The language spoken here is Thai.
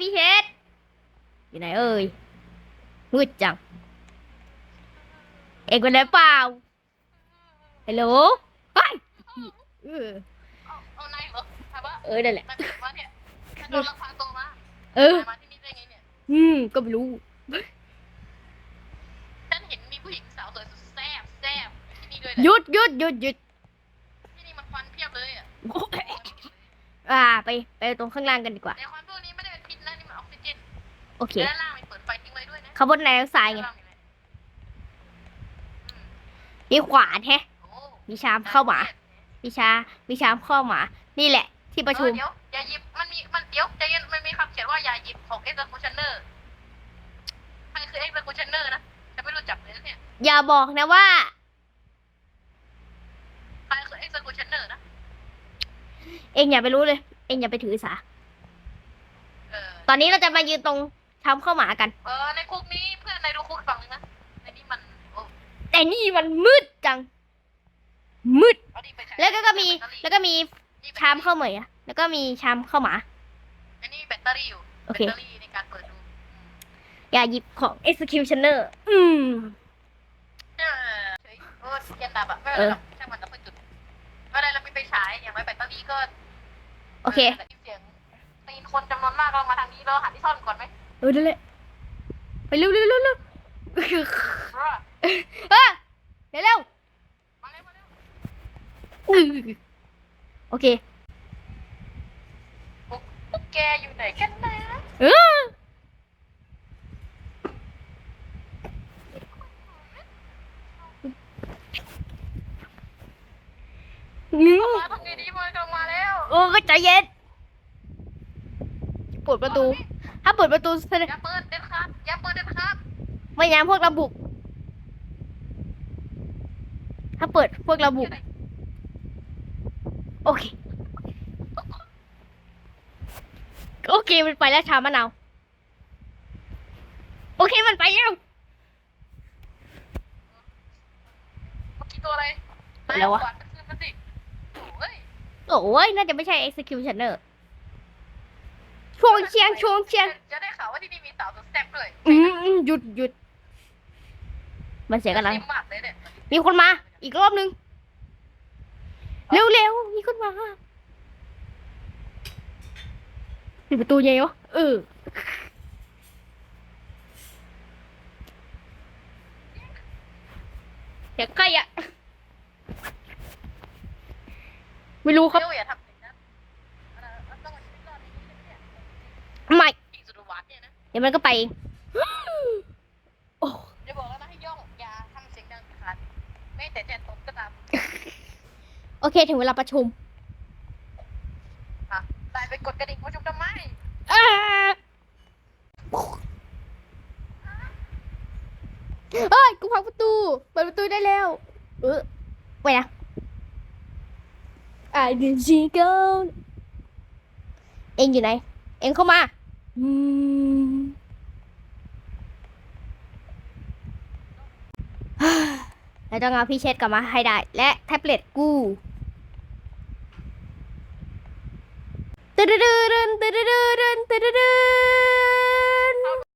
พี่เฮดอยู่ไหนเอ่ยมืดจัง เอ็งเป็นไรเปล่าฮัลโหลไปเออเออยไปเออนั่นแหละนายเนว่ฆันโตมาเออ นามก็ไม่รู้ ฉันเห็นมีผู้หญิงสาวสวยุดแซ่บแซ่บที่นี่ด้วยแหหยุดหยุดหยุดหยุดที่นี่มันควันเพียบเลยอะ อ่า ไป ไปตรงข้างล่างกันดีกว่า ในควา โอเคและด้านล่างมีเปิดไฟทิ้งไว้ด้วยนะขบวนไดออกไซด์ไงด้านล่างมีอะไรอืมมีขวานแฮะ โอ้มีชามเข้าหมาวิชาวิชามข้อหมา นี่แหละ ที่ประชุม เออเดี๋ยวอย่าหยิบมันมีมันเดี๋ยวใจเย็นมันมีคำเขียนว่าอย่าหยิบของ executioner ใครคือ executioner นะฉันไม่รู้จักเลยนะเนี่ยอย่าบอกนะว่า ใครคือ executioner นะเองอย่าไปรู้เลย เองอย่าไปถือสา เออตอนนี้เราจะมายืนตรง ชามข้อหมากัน เออในคุกนี้เพื่อนในดูคุกฝั่งนึงนะในนี้มันโอ้แต่นี่มันมืดจัง มืด เอาดิไปใช้แล้วก็ก็มีแบตเตอรี่แล้วก็มีนี่แบตเตอรี่ชามข้าวเหมยอะแล้วก็มีชามข้าวหมา อันนี้แบตเตอรี่อยู่โอแบตเค เตอรี่ในการเปิดดูอย่าหยิบของ executioner อืม เออเฉยโอ้ยเทียนดับอะไม่เป็นไรหรอกช่างมันเราค่อยจุดไม่เป็นไรเรามีไปฉายอย่างไรแบตเตอรี่ก็โอเค ได้ยินเสียงตีนคนจำนวนมากเรามาทางนี้เราหาที่ซ่อนก่อนไหม เออนั่นแหละไปเร็วเร็วเร็วเร็วเพราะว่าเออเร็วเร็วมาเร็วมาเร็วอื้อโอเคพวกพวกแกอยู่ไหนกันนะเออนึกมาทำไงดีมันกำลังมาแล้ว โอ้ก็ใจเย็นเปิดประตู ถ้าเปิดประตูแสดงอย่าเปิดเด็ดขาดอย่าเปิดเด็ดขาดไม่งั้นพวกเราบุก ถ้าเปิดพวกเราบุก โอเค โอเคมันไปแล้วชามะนาว โอเคมันไปแล้วเมื่อกี้ตัวอะไรอะไรวะกาดมันขึ้นมาสิโอ้ยโอ้ยน่าจะไม่ใช่ executioner ช่วงเชียงช่วงเชียงจะได้ข่าวว่าที่นี่มีสาวสุดแซ่บด้วยอืมอืมหยุดหยุด มันเสียกันแล้วซิมมากเลยเนี่ยมีคนมา อีกรอบนึง เร็วเร็วมีคนมาปิดประตูยังไงวะเออเดี๋ยวใกล้อะไม่รู้ครับเร็วอย่าท เนี่ยนะเดี๋ยวมันก็ไปเองโอ้จะบอกแล้วนะให้ย่องอย่าทำเสียงดังขาดไม่แต่จะตกก็ตามโอเค ถึงเวลาประชุมอะตายไปกดกระดิ่งประชุมทำไมอ้าเอ้ยกูพังประตู เปิดประตูได้แล้ว เออไปนะ I didn't see go เอ็งอยู่ไหน เอ็งเข้ามา อืม แล้วต้องเอาพี่เช็ดกลับมาให้ได้ และแท็บเล็ตกูตึ๊ดตึ๊ดตึ๊ดตึ๊ดตึ๊ดตึ๊ดตึ๊ด